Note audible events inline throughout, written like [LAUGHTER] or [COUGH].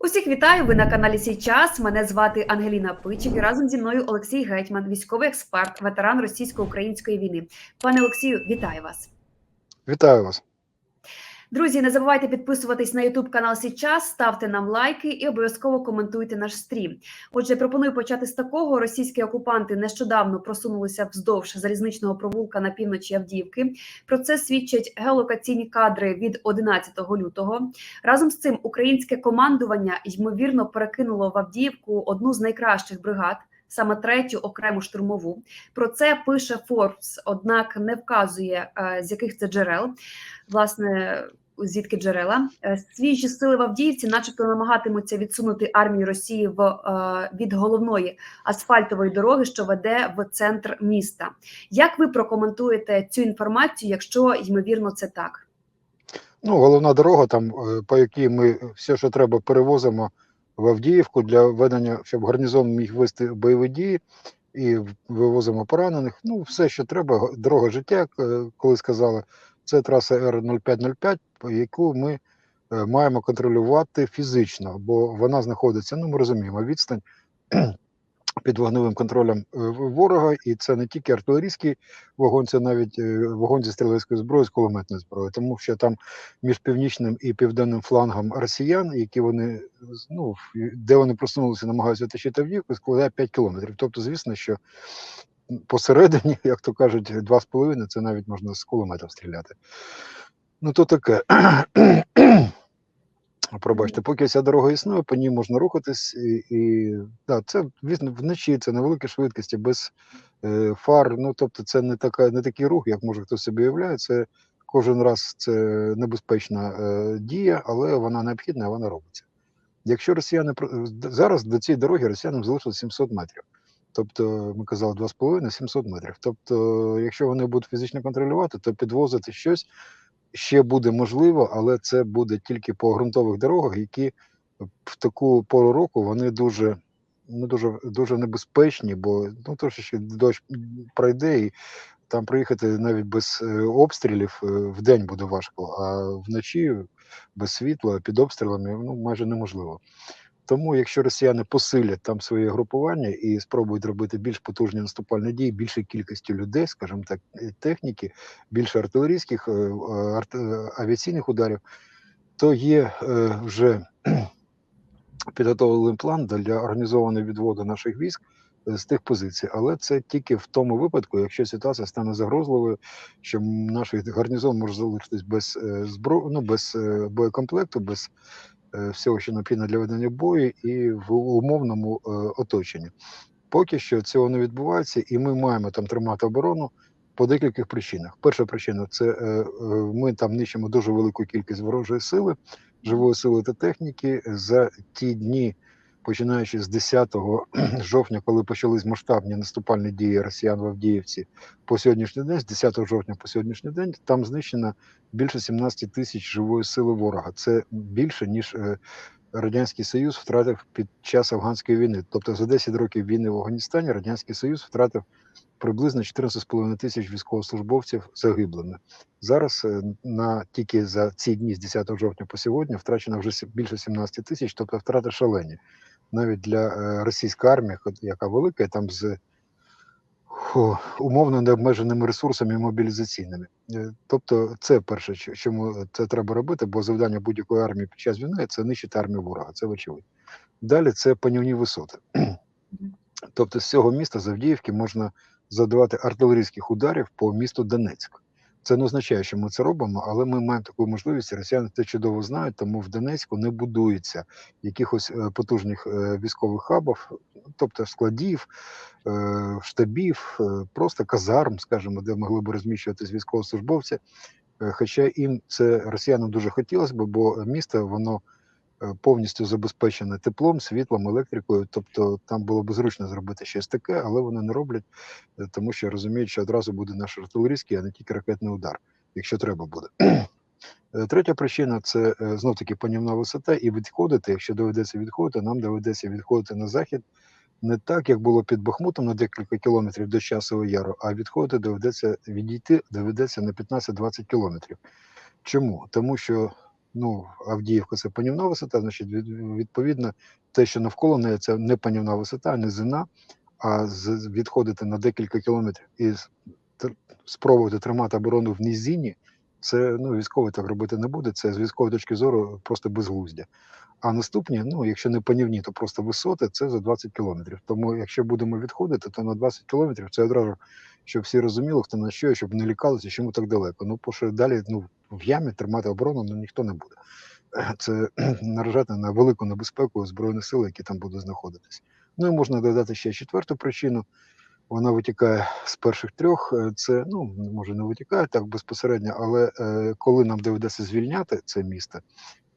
Усіх вітаю! Ви на каналі Сій час. Мене звати Ангеліна Пичик і разом зі мною Олексій Гетьман, військовий експерт, ветеран російсько-української війни. Пане Олексію, вітаю вас! Вітаю вас. Друзі, не забувайте підписуватись на YouTube канал Сій час, ставте нам лайки і обов'язково коментуйте наш стрім. Отже, пропоную почати з такого: російські окупанти нещодавно просунулися вздовж залізничного провулка на півночі Авдіївки. Про це свідчать геолокаційні кадри від 11 лютого. Разом з цим українське командування ймовірно перекинуло в Авдіївку одну з найкращих бригад. Саме третю окрему штурмову про це пише Forbes, однак не вказує е, з яких це джерел. Власне, звідки джерела Е, свіжі сили в Авдіївці, начебто, намагатимуться відсунути армію Росії в е, від головної асфальтової дороги, що веде в центр міста. Як ви прокоментуєте цю інформацію, якщо ймовірно це так? Ну, головна дорога, там, по якій ми все, що треба, перевозимо в Авдіївку для ведення, щоб гарнізон міг вести бойові дії і вивозимо поранених. Ну, все, що треба, дорога життя, е, коли сказали, це траса Р-0505, по яку ми е, маємо контролювати фізично, бо вона знаходиться, ну ми розуміємо, відстань під вогневим контролем е, ворога, і це не тільки артилерійський вогонь, це навіть е, вогонь зі стрілецької зброї, з кулеметної зброї, тому що там між північним і південним флангом росіян, які вони ну де вони просунулися, намагаються тащити Авдіївку, складає 5 кілометрів. Тобто, звісно, що посередині, [LAUGHS] як то кажуть, 2,5 це навіть можна з кулемета стріляти. Ну то таке. [CLEARS THROAT] Пробачте, поки ця дорога існує, по ній можна рухатись, і, і да, це звісно, вночі, це невеликі швидкості, без е, фар. Ну тобто, це не така, не такий рух, як може хтось собі уявляє. Це кожен раз це небезпечна е, дія, але вона необхідна, вона робиться. Якщо росіяни зараз до цієї дороги росіянам залишилось 700 метрів. Тобто, ми казали 2,5 700 метрів. Тобто, якщо вони будуть фізично контролювати, то підвозити щось ще буде можливо, але це буде тільки по ґрунтових дорогах, які в таку пору року вони дуже ну дуже дуже небезпечні, бо ну трошечки дощ пройде, і там приїхати навіть без е, обстрілів е, в день буде важко, а вночі без світла під обстрілами ну майже неможливо. Тому, якщо росіяни посилять там своє групування і спробують робити більш потужні наступальні дії, більшою кількістю людей, скажімо так, е, техніки, більше артилерійських е, е, арт, авіаційних ударів, то є вже [CLEARS THROAT] підготовлений план для організованого відводу наших військ з тих позицій. Але це тільки в тому випадку, якщо ситуація стане загрозливою, що наш гарнізон може залишитись без е, збро... ну, без боєкомплекту, без всього, що необхідно для ведення бою, і в умовному е, оточенні. Поки що цього не відбувається, і ми маємо там тримати оборону по декількох причинах. Перша причина це е, е, ми там нищимо дуже велику кількість ворожої сили, живої сили та техніки за ті дні, починаючи з 10 [CLEARS THROAT] жовтня, коли почались масштабні наступальні дії росіян в Авдіївці, по сьогоднішній день, з 10 жовтня по сьогоднішній день, там знищено більше 17 тисяч живої сили ворога. Це більше ніж е, Радянський Союз втратив під час афганської війни. Тобто за 10 років війни в Афганістані Радянський Союз втратив приблизно 14,5 тисяч військовослужбовців загиблими. Зараз е, на тільки за ці дні з 10 жовтня по сьогодні втрачено вже більше 17 тисяч, тобто втрати шалені. Навіть для е, російської армії, яка велика, і там з хо, умовно необмеженими ресурсами мобілізаційними. Е, Тобто, це перше, чому це треба робити, бо завдання будь-якої армії під час війни це нищити армію ворога. Це вочевидь. Далі це панівні висоти. Тобто з цього міста з Авдіївки можна завдавати артилерійських ударів по місту Донецьк. Це не означає, що ми це робимо, але ми маємо таку можливість. Росіяни це чудово знають, тому в Донецьку не будується якихось е, потужних е, військових хабів, тобто складів, е, штабів, просто казарм, скажімо, де могли б розміщуватись військовослужбовці. Хоча їм це росіянам дуже хотілося б, бо місто воно повністю забезпечене теплом, світлом, електрикою. Тобто там було б зручно зробити щось таке, але вони не роблять, е, тому що розуміють, що одразу буде наш артилерійський, а не тільки ракетний удар, якщо треба буде. [CLEARS THROAT] Е, Третя причина це знов таки панівна висота, і відходити, якщо доведеться відходити, нам доведеться відходити на захід не так, як було під Бахмутом на декілька кілометрів до Часового Яру, а відходити доведеться відійти, доведеться на 15-20 кілометрів. Чому? Тому що ну, Авдіївка це панівна висота, значить, відповідно, те, що навколо неї, це не панівна висота, не зина, а відходити на декілька кілометрів і спробувати тримати оборону в низині, це ну, військовий так робити не буде. Це з військової точки зору просто безглуздя. А наступні, ну якщо не панівні, то просто висоти, це за 20 кілометрів. Тому якщо будемо відходити, то на 20 кілометрів це одразу, щоб всі розуміли, хто на що, щоб не лякалися, чому так далеко. Ну, бо що далі ну, в ямі тримати оборону ну, ніхто не буде. [CLEARS THROAT] Це [CLEARS THROAT] наражати на велику небезпеку збройних сил, які там будуть знаходитись. Ну і можна додати ще четверту причину. Вона витікає з перших трьох. Е, Це ну може не витікає так безпосередньо, але е, коли нам доведеться звільняти це місто,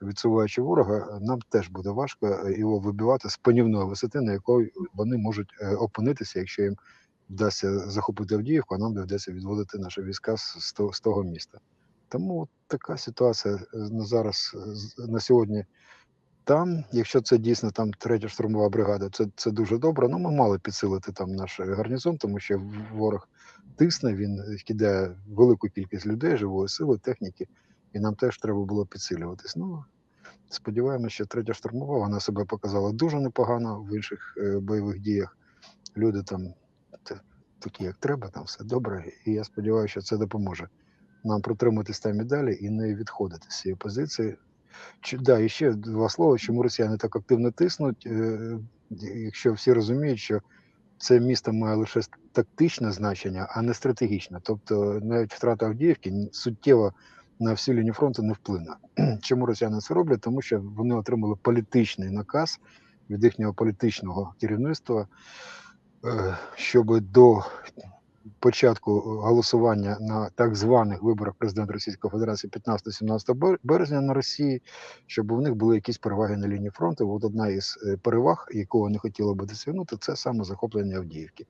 відсуваючи ворога, нам теж буде важко е, його вибивати з панівної висоти, на якої вони можуть е, опинитися, якщо їм вдасться захопити Авдіївку, а нам доведеться відводити наші війська з, з того міста. Тому така ситуація е, на зараз е, на сьогодні. Там, якщо це дійсно там третя штурмова бригада, це, це дуже добре. Ну, ми мали підсилити там наш гарнізон, тому що ворог тисне, він е, кидає велику кількість людей, живої сили, техніки, і нам теж треба було підсилюватись. Ну, сподіваємося, що третя штурмова вона себе показала дуже непогано в інших бойових діях. Люди там такі, як треба, там все добре. І я сподіваюся, що це допоможе нам протриматись там і далі і не відходити з цієї позиції. Чи, да, і ще два слова, чому росіяни так активно тиснуть, е, якщо всі розуміють, що це місто має лише тактичне значення, а не стратегічне. Тобто навіть втрата Авдіївки суттєво на всю лінію фронту не вплине. [CLEARS THROAT] Чому росіяни це роблять? Тому що вони отримали політичний наказ від їхнього політичного керівництва, е, щоб до початку голосування на так званих виборах президента Російської Федерації 15-17 березня на Росії, щоб у них були якісь переваги на лінії фронту. От одна із е, переваг, яку вони хотіли би досягнути, це саме захоплення Авдіївки.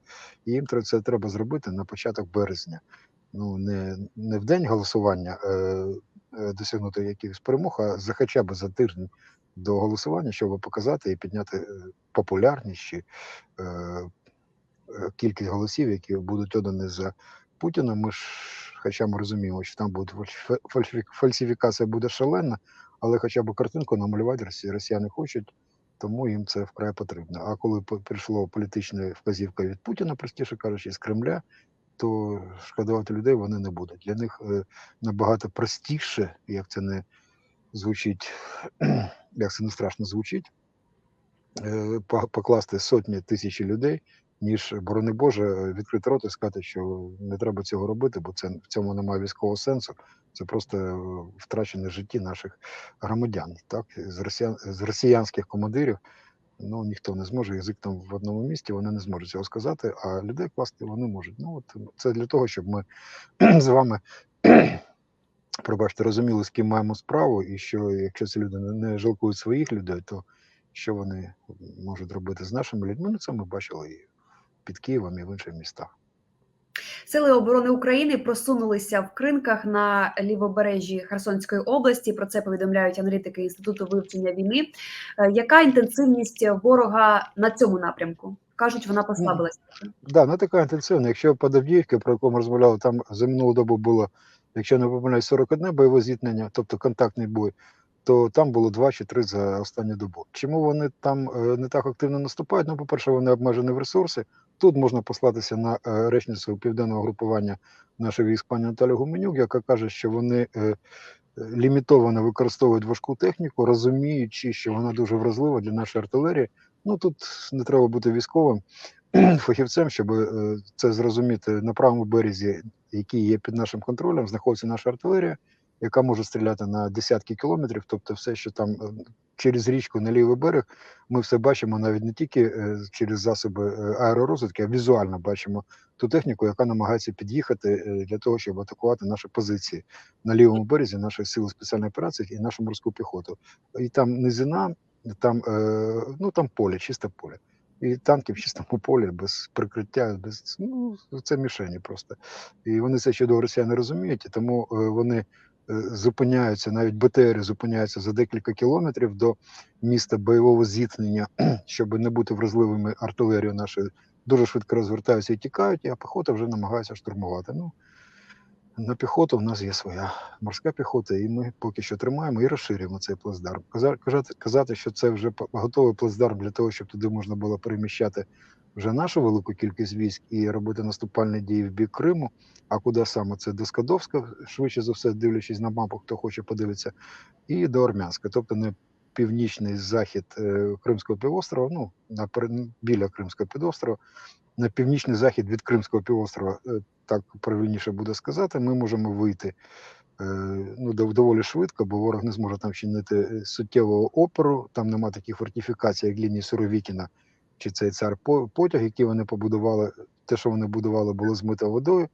І їм це треба зробити на початок березня. Ну не, не в день голосування е, е, досягнути якихось перемог, а за хоча б за тиждень до голосування, щоб показати і підняти е, популярність чи е, е, кількість голосів, які будуть отдані за Путіна. Ми ж, хоча ми розуміємо, що там буде фальсифікація буде шалена, але хоча б картинку намалювати росі- росіяни хочуть, тому їм це вкрай потрібно. А коли прийшло політична вказівка від Путіна, простіше кажучи, з Кремля, то шкодувати людей вони не будуть. Для них е, набагато простіше, як це не звучить, [CLEARS THROAT] як це не страшно звучить, е, покласти сотні тисячі людей, ніж, борони Боже, відкрити рот і сказати, що не треба цього робити, бо це в цьому немає військового сенсу. Це просто е, втрачене житті наших громадян. Так з росіян з росіянських командирів. Ну ніхто не зможе язик там в одному місті, вони не зможуть цього сказати, а людей класти вони можуть. Ну от це для того, щоб ми [CLEARS THROAT] з вами [CLEARS THROAT] пробачте, розуміли, з ким маємо справу, і що якщо ці люди не жалкують своїх людей, то що вони можуть робити з нашими людьми? Ну це ми бачили і під Києвом, і в інших містах. Сили оборони України просунулися в кринках на лівобережжі Херсонської області. Про це повідомляють аналітики інституту вивчення війни. Е, Яка інтенсивність ворога на цьому напрямку? кажуть, вона послабилася. Да, не така інтенсивна. Якщо по Давдіївці, про яку ми розмовляли, там за минулу добу було, якщо не помиляюсь, 41 бойове зіткнення, тобто контактний бой, то там було 2 чи 3 за останню добу. Чому вони там е, не так активно наступають? Ну, по-перше, вони обмежені в ресурси. Тут можна послатися на е, речницю південного групування нашої військ пані Наталі Гуменюк, яка каже, що вони е, е, лімітовано використовують важку техніку, розуміючи, що вона дуже вразлива для нашої артилерії. Ну тут не треба бути військовим [CLEARS THROAT] фахівцем, щоб це зрозуміти на правому березі, який є під нашим контролем, знаходиться наша артилерія, яка може стріляти на десятки кілометрів. Тобто, все, що там е, через річку на лівий берег, ми все бачимо навіть не тільки е, через засоби е, аеророзвідки, а візуально бачимо ту техніку, яка намагається під'їхати для того, щоб атакувати наші позиції на лівому березі, наші сили спеціальної операції і нашу морську піхоту. І там низина, там ну там поле, чисте поле. І танки в чистому полі без прикриття, без ну це мішені просто. І вони це чудово росіяни розуміють, і тому вони зупиняються, навіть БТРи зупиняються за декілька кілометрів до міста бойового зіткнення, [CLEARS THROAT] щоб не бути вразливими артилерією нашої. Дуже швидко розвертаються і тікають, а піхота вже намагається штурмувати. Ну На піхоту в нас є своя морська піхота, і ми поки що тримаємо і розширюємо цей плацдарм. Каза- Казати, казати, що це вже готовий плацдарм для того, щоб туди можна було переміщати вже нашу велику кількість військ і робити наступальні дії в бік Криму. А куди саме це до Скадовська, швидше за все, дивлячись на мапу, хто хоче подивитися, і до Армянська, тобто на північний захід е, Кримського півострова, ну на біля Кримського півострова, на північний захід від Кримського півострова, е, так правильніше буде сказати, ми можемо вийти е, ну, доволі швидко, бо ворог не зможе там чинити суттєвого опору. Там нема таких фортифікацій, як лінії Суровікіна чи цей цар потяг, який вони побудували. Те, що вони будували, було змито водою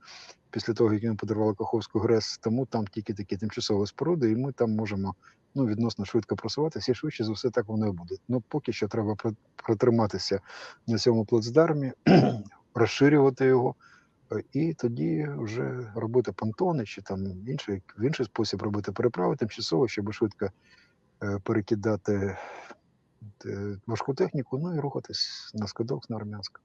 після того, як вони подарували Каховську ГРЕС, тому там тільки такі тимчасові споруди, і ми там можемо ну, відносно швидко просуватися, і швидше за все так воно і буде. Ну, поки що треба протриматися на цьому плацдармі, [CLEARS THROAT] розширювати його, і тоді вже робити понтони чи там інший, в інший спосіб робити переправи тимчасово, щоб швидко е, перекидати важку техніку, ну і рухатись на Скадовськ, на Армянськ.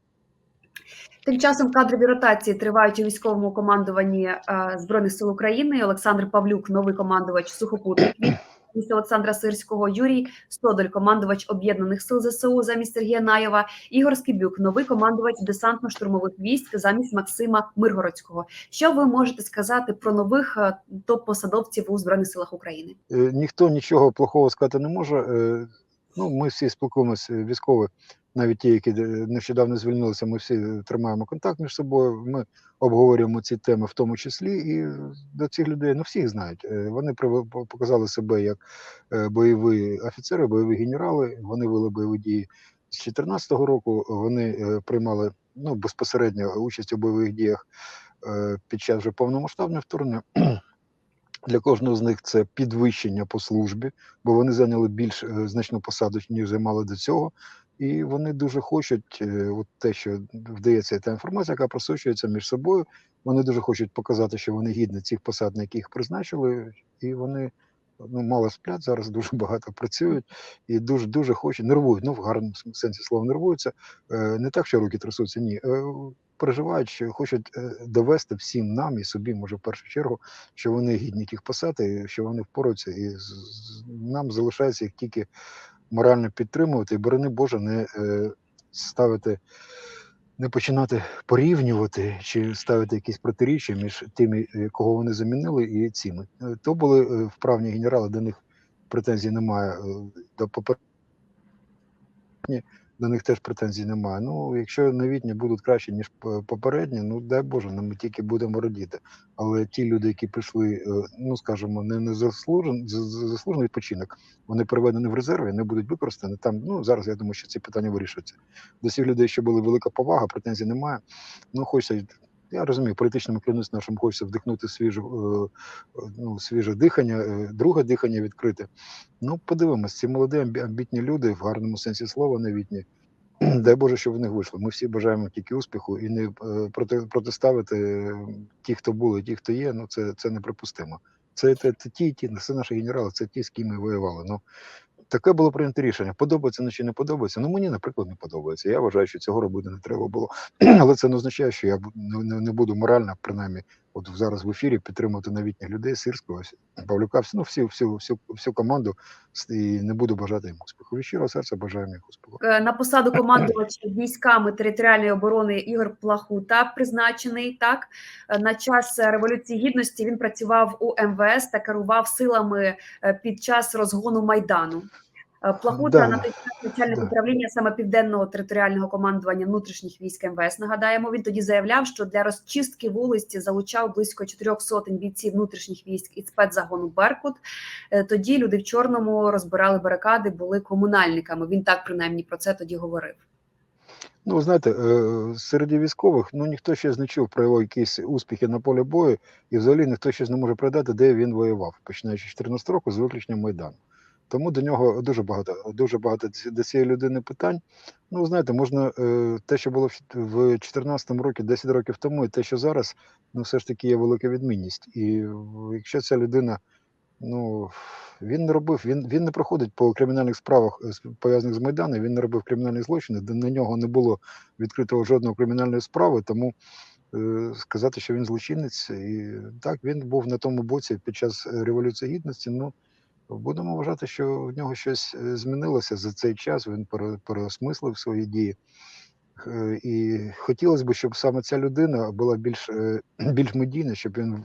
Тим часом кадрові ротації тривають у військовому командуванні е, Збройних сил України. Олександр Павлюк, новий командувач сухопутних військ місто Олександра Сирського, Юрій Стодоль, командувач об'єднаних сил ЗСУ замість Сергія Наєва, Ігор Скибюк, новий командувач десантно-штурмових військ замість Максима Миргородського. Що ви можете сказати про нових е, топ-посадовців у збройних силах України? Е, ніхто нічого плохого сказати не може. Ну, ми всі спілкуємося, військові, навіть ті, які е, нещодавно звільнилися, ми всі тримаємо контакт між собою. Ми обговорюємо ці теми в тому числі. І до цих людей ну всіх знають. Е, Вони показали себе як е, бойові офіцери, бойові генерали. Вони вели бойові дії з 2014 року. Вони приймали ну, безпосередньо участь у бойових діях під час вже повномасштабного вторгнення. Для кожного з них це підвищення по службі, бо вони зайняли більш е, значну посаду, ніж займали до цього. І вони дуже хочуть, е, от те, що вдається, та інформація, яка просочується між собою. Вони дуже хочуть показати, що вони гідні цих посад, на які їх призначили, і вони ну, мало сплять зараз, дуже [LAUGHS] багато працюють і дуже дуже хочуть, нервують. Ну в гарному сенсі слова нервуються. Е, Не так, що руки трясуться, ні. Переживають, що хочуть е, довести всім нам і собі, може, в першу чергу, що вони гідні тих посад, і що вони впораються, і нам залишається їх тільки морально підтримувати, і борони Боже, не е, ставити, не починати порівнювати чи ставити якісь протиріччя між тими, е, кого вони замінили, і цими. То були вправні генерали, до них претензій немає до попередніх. До них теж претензій немає. Ну, якщо новітні будуть краще, ніж попередні, ну дай Боже, ну, ми тільки будемо радіти. Але ті люди, які прийшли, е, ну скажімо, не на заслужен, за- за- заслужений відпочинок, вони переведені в резерві, не будуть використані. Там ну зараз я думаю, що ці питання вирішуються. До всіх людей, що були велика повага, претензій немає. Ну хочеться. Я розумію, політичному керівництву нашому хочеться вдихнути свіже, е, ну, свіже дихання, е, друге дихання відкрити. Ну, подивимось, ці молоді амбітні люди в гарному сенсі слова новітні. [CLEARS THROAT] Дай Боже, щоб в них вийшло. Ми всі бажаємо тільки успіху і не е, проти, протиставити ті, хто були, ті, хто є. Ну це, це неприпустимо. Це, це, це ті, ті, це наші генерали, це ті, з ким ми воювали. Ну таке було прийнято рішення. Подобається чи не подобається. Ну мені, наприклад, не подобається. Я вважаю, що цього робити не треба було. [CLEARS THROAT] Але це не означає, що я не буду морально, принаймні, от зараз в ефірі підтримувати новітніх людей, сирського, Павлюка, ну всю, всю, всю, всю команду і не буду бажати їм успіху. Від щирого серця бажаємо їм успіху. Е, На посаду командувача військами територіальної оборони Ігор Плахута призначений так Е, на час революції гідності. Він працював у МВС та керував силами е, під час розгону майдану. Е, Плахута Да, на той час начальник да. управління саме південного територіального командування внутрішніх військ МВС. Нагадаємо, він тоді заявляв, що для розчистки вулиці залучав близько чотирьох сотень бійців внутрішніх військ і спецзагону Беркут. Е, Тоді люди в чорному розбирали барикади, були комунальниками. Він так принаймні про це тоді говорив. Ну, ви знаєте, е, серед військових ну ніхто ще не чув про його якісь успіхи на полі бою, і взагалі ніхто ще не може пригадати, де він воював, починаючи з 14 року з виключенням Майдану. Тому до нього дуже багато, дуже багато до цієї людини питань. Ну, знаєте, можна е, те, що було в чот- в 14 році, 10 років тому, і те, що зараз, ну все ж таки є велика відмінність. І якщо ця людина, ну він не робив, він, він не проходить по кримінальних справах, е, пов'язаних з Майданом, він не робив кримінальних злочинів, де на нього не було відкритого жодної кримінальної справи, тому е, сказати, що він злочинець. І так, він був на тому боці під час Революції Гідності. Ну, будемо вважати, що в нього щось е, змінилося за цей час. Він переосмислив свої дії. Е, І хотілося б, щоб саме ця людина була більш, е, [CLEARS THROAT] більш медійна, щоб він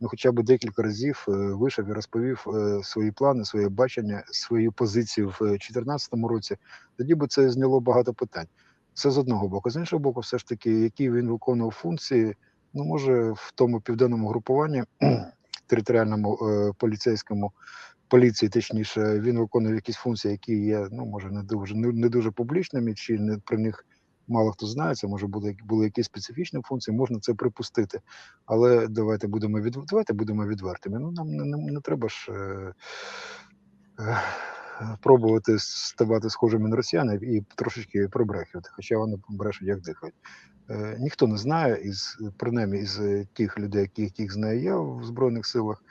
ну, хоча б декілька разів вийшов і розповів свої плани, своє бачення, свою позицію в 2014 році. Тоді би це зняло багато питань. Це з одного боку. З іншого боку, все ж таки, які він виконував функції, ну може в тому південному групуванні [CLEARS THROAT] територіальному поліцейському поліції, точніше, він виконує якісь функції, які є, ну може не дуже не, дуже публічними, чи не про них мало хто знає. Це може бути були якісь специфічні функції, можна це припустити. Але давайте будемо від давайте будемо відвертими. Ну нам не, не, не треба ж. Е, е, Пробувати ставати схожими на росіян і трошечки пробрехувати, хоча вони брешуть як дихають. Е, ніхто не знає із принаймні із тих людей, яких, яких знаю я в Збройних силах,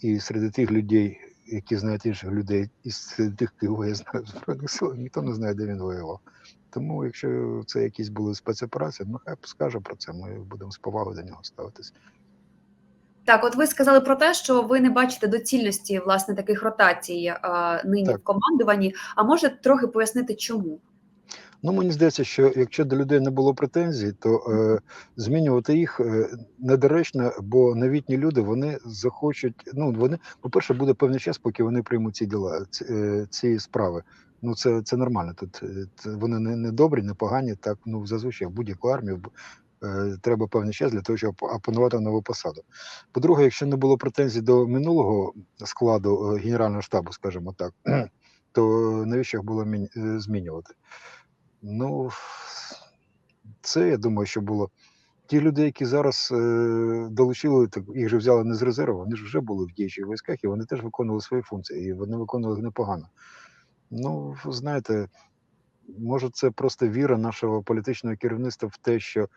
і серед тих людей, які знають інших людей, із тих, кого я знаю в Збройних силах, ніхто не знає, де він воював. Тому, якщо це якісь були спецоперації, ну хай скаже про це. Ми будемо з повагою до нього ставитись. Так, от ви сказали про те, що ви не бачите доцільності власне таких ротацій а, нині Так. в командуванні. А може трохи пояснити, чому? Ну, мені здається, що якщо до людей не було претензій, то е, змінювати їх е, недоречно, бо новітні люди вони захочуть. Ну вони, по-перше, буде певний час, поки вони приймуть ці діла, ці, е, ці справи. Ну це, це нормально. Тут е, вони не, не добрі, не погані. Так ну зазвичай в будь-яку армію е, треба певний час для того, щоб опанувати нову посаду. По-друге, якщо не було претензій до минулого складу е, генерального штабу, скажімо так, [CLEARS THROAT] то навіщо їх було е, змінювати? Ну, це я думаю, що було. Ті люди, які зараз е, долучили, так їх же взяли не з резерву, вони ж вже були в діючих військах, і вони теж виконували свої функції, і вони виконували їх непогано. Ну, знаєте, може, це просто віра нашого політичного керівництва в те, що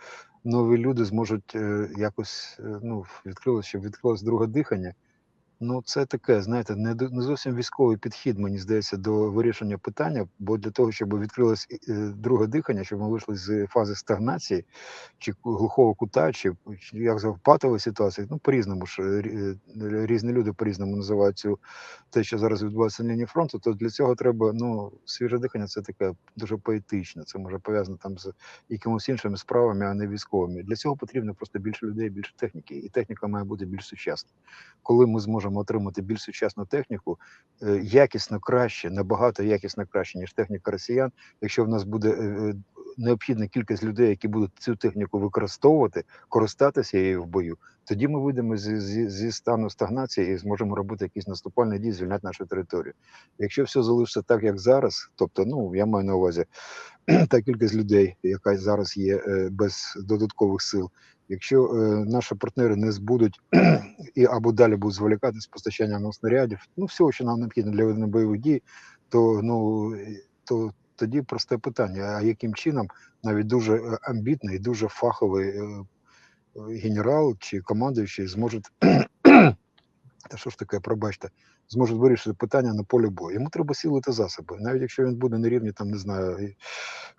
нові люди зможуть е, якось е, ну, відкрилось, щоб відкрилось друге дихання. Ну, це таке, знаєте, не, не зовсім військовий підхід, мені здається, до вирішення питання. Бо для того, щоб відкрилось е, друге дихання, щоб ми вийшли з фази стагнації чи глухого кута, чи, як за патової ситуації, ну по-різному ж е, е, різні люди по-різному називають цю те, що зараз відбувається на лінії фронту, то для цього треба ну свіже дихання. Це таке дуже поетичне. Це може пов'язано там з якимось іншими справами, а не військовими. Для цього потрібно просто більше людей, більше техніки, і техніка має бути більш сучасна. Коли ми зможемо отримати більш сучасну техніку, е, якісно краще, набагато якісно краще, ніж техніка росіян, якщо в нас буде е, е, необхідна кількість людей, які будуть цю техніку використовувати, користатися її в бою, тоді ми вийдемо зі, зі, зі стану стагнації і зможемо робити якісь наступальні дії, звільняти нашу територію. Якщо все залишиться так, як зараз, тобто, ну я маю на увазі [CLEARS THROAT] та кількість людей, яка зараз є без додаткових сил. Якщо е, наші партнери не збудуть [CLEARS THROAT] і або далі будуть зволікати з постачанням снарядів, ну всього, що нам необхідно для ведення бойових дій, то ну то тоді просте питання: а яким чином навіть дуже е, амбітний дуже фаховий е, генерал чи командуючий зможуть [CLEARS THROAT] та що ж таке, пробачте, зможуть вирішити питання на полі бою. Йому треба сили та засоби. Навіть якщо він буде на рівні, там не знаю,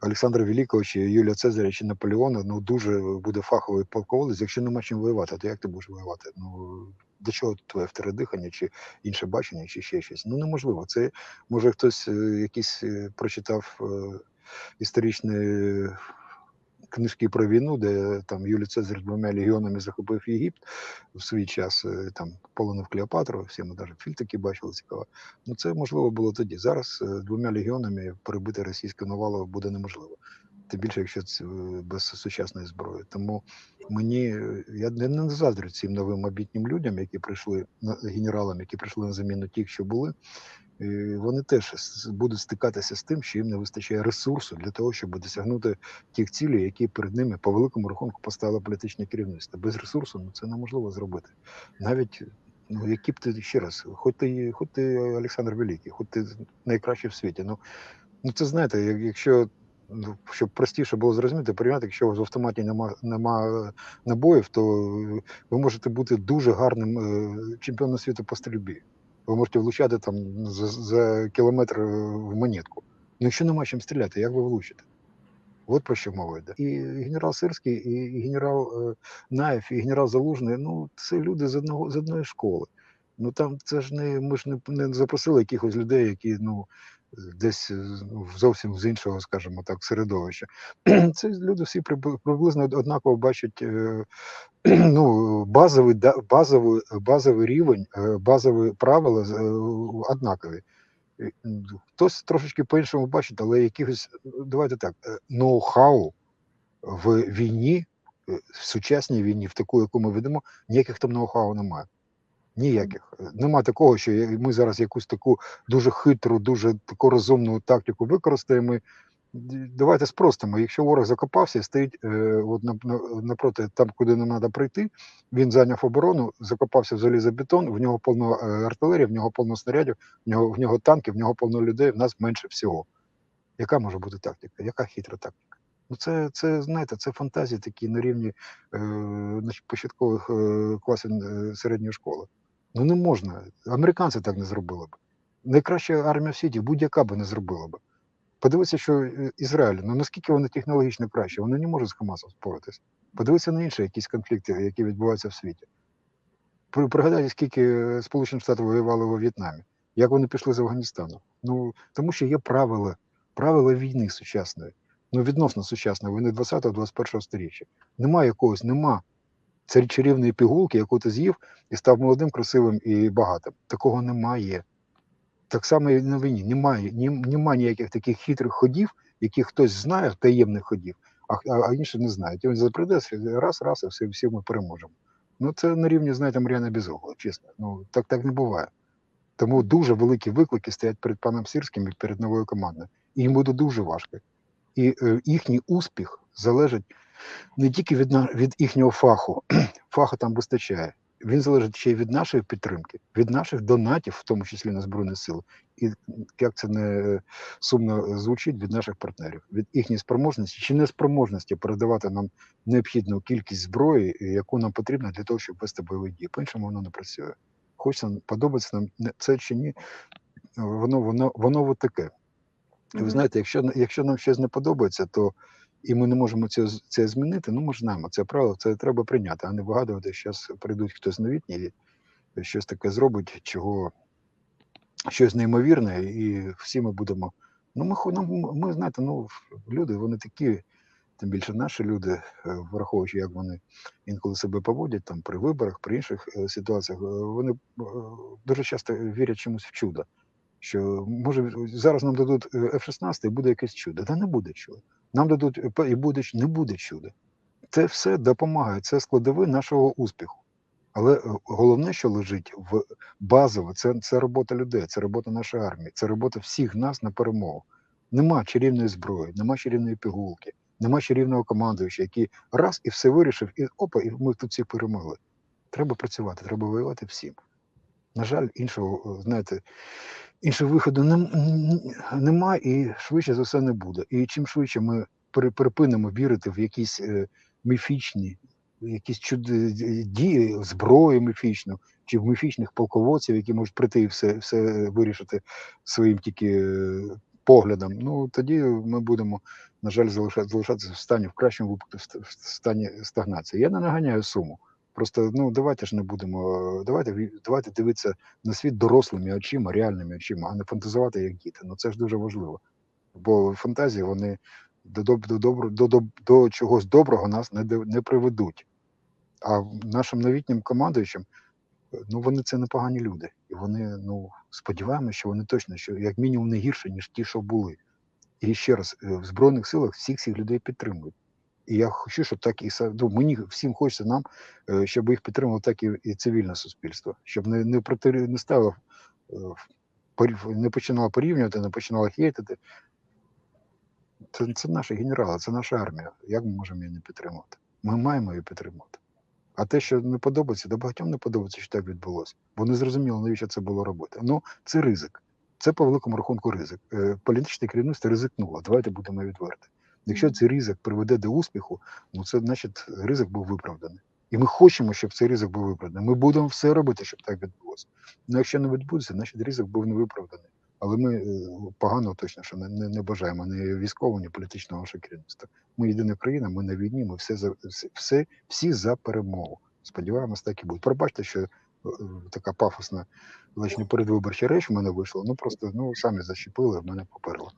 Олександра Великого чи Юлія Цезаря чи Наполеона, ну дуже буде фаховий полководець. Якщо нема чим воювати, то як ти будеш воювати? Ну до чого твоє вторе дихання, чи інше бачення, чи ще щось? Ну неможливо. Це може хтось е, якийсь е, прочитав е, історичний книжки про війну, де там Юлій Цезар двома легіонами захопив Єгипт в свій час, е, там полонив Клеопатру, всі ми навіть фільм такі бачили цікаво. Ну це можливо було тоді. Зараз е, двома легіонами перебити російське навалу буде неможливо. Тим більше, якщо це е, без сучасної зброї. Тому мені я не, не заздрю цим новим обітнім людям, які прийшли генералам, які прийшли на заміну тих, що були. Вони теж будуть стикатися з тим, що їм не вистачає ресурсу для того, щоб досягнути тих цілей, які перед ними по великому рахунку поставило політичне керівництво. Без ресурсу ну це неможливо зробити. Навіть ну які б ти ще раз, хоч ти, хоч ти Олександр Великий, хоч ти найкращий в світі. Ну ну це знаєте, якщо ну, щоб простіше було зрозуміти, порівняти, якщо в автоматі нема, нема набоїв, то ви можете бути дуже гарним е, чемпіоном світу по стрільбі. Ви можете влучати там за, за кілометр в монетку. Ну, якщо нема чим стріляти, як ви влучите? От про що мова йде. І генерал Сирський, і генерал е, Наєв, і генерал Залужний ну це люди з одного з одної школи. Ну там це ж не ми ж не, не запросили якихось людей, які ну десь е, ну, зовсім з іншого, скажімо так, середовища. [CLEARS THROAT] Це люди всі приблизно однаково бачать е, [CLEARS THROAT] ну, базовий, базовий, базовий рівень, е, базові правила однакові. Хтось трошечки по-іншому бачить, але якихось, давайте так, ноу-хау в війні, в сучасній війні, в таку, яку ми ведемо, ніяких там ноу-хау немає. Ніяких. Нема такого, що ми зараз якусь таку дуже хитру, дуже таку розумну тактику використаємо. Давайте спростимо. Якщо ворог закопався стоїть е, от на, на, напроти там, куди нам треба прийти, він зайняв оборону, закопався в залізобетон, в нього повно е, артилерії, в нього повно снарядів, в нього, в нього танків, в нього повно людей, в нас менше всього. Яка може бути тактика? Яка хитра тактика? Ну, це, це знаєте, це фантазії такі на рівні е, початкових е, класів е, середньої школи. Ну не можна. Американці так не зробили б. Найкраща армія в світі будь-яка би не зробила б. Подивіться, що е, Ізраїль, ну наскільки вони технологічно краще, вони не можуть з Хамасом споритися. Подивіться на інші якісь конфлікти, які відбуваються в світі. Пригадайте, скільки е, Сполучені Штати воювали у В'єтнамі, як вони пішли з Афганістану. Ну тому що є правила, правила війни сучасної, ну відносно сучасної війни 20-21 сторіччя. Нема якогось, нема це чарівної пігулки, яку ти з'їв і став молодим, красивим і багатим. Такого немає. Так само і на війні. Немає, немає ніяких таких хитрих ходів, які хтось знає, таємних ходів, а, а, інші не знають. І він заприйде раз, раз, і всі, всі ми переможемо. Ну це на рівні, знаєте, Мар'яна Безугла, чесно. Ну так так не буває. Тому дуже великі виклики стоять перед паном Сірським і перед новою командою. І їм буде дуже важко. І е, їхній успіх залежить не тільки від, від їхнього фаху, [CLEARS THROAT] фаху там вистачає. Він залежить ще й від нашої підтримки, від наших донатів, в тому числі на Збройні Сили. І як це не сумно звучить, від наших партнерів, від їхньої спроможності чи неспроможності передавати нам необхідну кількість зброї, яку нам потрібно для того, щоб вести бойові дії. По-іншому воно не працює. Хочеться подобається нам це чи ні, воно воно воно таке. І Мгм. ви знаєте, якщо, якщо нам щось не подобається, то і ми не можемо це, це змінити, ну ми ж знаємо, це правило, це треба прийняти, а не вигадувати, що зараз прийдуть хтось новітній і щось таке зробить, чого щось неймовірне, і всі ми будемо. Ну, ми, нам, ми знаєте, ну, люди, вони такі, тим більше наші люди, е, враховуючи, як вони інколи себе поводять там при виборах, при інших е, ситуаціях, е, вони дуже часто вірять чомусь в чудо. Що може зараз нам дадуть е, F-16 і буде якесь чудо. Та не буде чуда. Нам дадуть е, і буде не буде чуда. Це все допомагає, це складові нашого успіху. Але е, головне, що лежить в базово, це, це робота людей, це робота нашої армії, це робота всіх нас на перемогу. Нема чарівної зброї, нема чарівної пігулки, нема чарівного командуюча, який раз і все вирішив, і опа, і ми тут всіх перемогли. Треба працювати, треба воювати всім. На жаль, іншого, е, знаєте, іншого виходу нем, нема і швидше за все не буде. І чим швидше ми припинимо вірити в якісь е, міфічні, якісь чуди, дії, зброю міфічну, чи в міфічних полководців, які можуть прийти і все, все вирішити своїм тільки е, поглядом, ну тоді ми будемо, на жаль, залишати, залишатися в стані, в кращому випадку, в стані стагнації. Я не наганяю суму. Просто ну давайте ж не будемо. е, Давайте давайте дивитися на світ дорослими очима, реальними очима, а не фантазувати як діти. Ну це ж дуже важливо. Бо фантазії вони до до до, до, до чогось доброго нас не не приведуть. А нашим новітнім командуючим, е, ну вони це непогані люди. І вони, ну сподіваємося, що вони точно що як мінімум не гірше, ніж ті, що були. І ще раз, е, в Збройних силах всіх всіх людей підтримують. І я хочу, щоб так і ну, мені всім хочеться нам, е, щоб їх підтримувало так і, і цивільне суспільство, щоб не, не проти не ставило е, не починало порівнювати, не починало хейтити. Це, це наші генерали, це наша армія. Як ми можемо її не підтримувати? Ми маємо її підтримувати. А те, що не подобається, до багатьом не подобається, що так відбулося. Бо не зрозуміло, навіщо це було робити. Ну, це ризик. Це по великому рахунку ризик. Е, Політичне керівництво ризикнуло. Давайте будемо відверті. Якщо цей ризик приведе до успіху, ну це значить ризик був виправданий. І ми хочемо, щоб цей ризик був виправданий. Ми будемо все робити, щоб так відбулося. Ну якщо не відбудеться, значить ризик був не виправданий. Але ми е, погано точно, що не, не, бажаємо ні військового, ні політичного нашого керівництва. Ми єдина країна, ми на війні, ми все за все, всі за перемогу. Сподіваємось, так і буде. Пробачте, що е, така пафосна, не передвиборча реч в мене вийшла. Ну просто ну самі защепили, в мене поперло.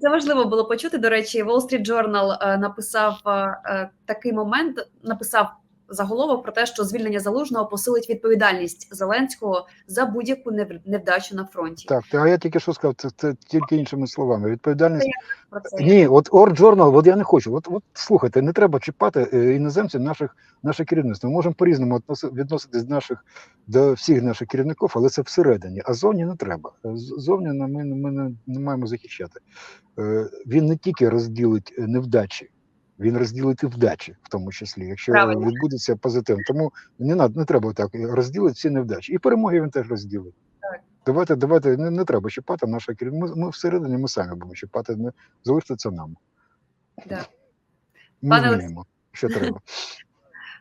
Це важливо було почути. До речі, Wall Street Journal е, написав е, е, такий момент, написав заголовок про те, що звільнення залужного посилить відповідальність Зеленського за будь-яку нев- невдачу на фронті. Так, та- а я тільки що сказав, це, це тільки іншими словами. Відповідальність це Ні, от Ор Journal, от я не хочу. От, от слухайте, не треба чіпати е, іноземців наших наше керівництво. Ми можемо по-різному відноси- відноситись до наших до всіх наших керівників, але це всередині. А зовні не треба. Зовні ми, ми не, не маємо захищати. Е, Він не тільки розділить е, невдачі, він розділить і вдачі, в тому числі, якщо Правильно. відбудеться позитив. Тому не над- не треба так розділити всі невдачі. І перемоги він теж розділить. Так. Давайте, давайте не, не треба чіпати наше керівництво. Ми, ми всередині ми самі будемо чіпати. Не залишиться нам. Так. Ми Пане вміємо, що треба. [LAUGHS]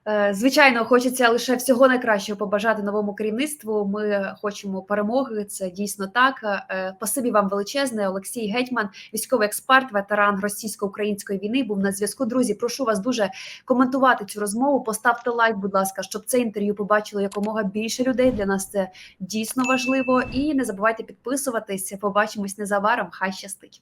Е, Звичайно, хочеться лише всього найкращого побажати новому керівництву. Ми хочемо перемоги. Це дійсно так. Е, Спасибі вам величезне. Олексій Гетьман, військовий експерт, ветеран російсько-української війни, був на зв'язку. Друзі, прошу вас дуже коментувати цю розмову. Поставте лайк, будь ласка, щоб це інтерв'ю побачило якомога більше людей. Для нас це дійсно важливо. І не забувайте підписуватись. Побачимось незабаром. Хай щастить.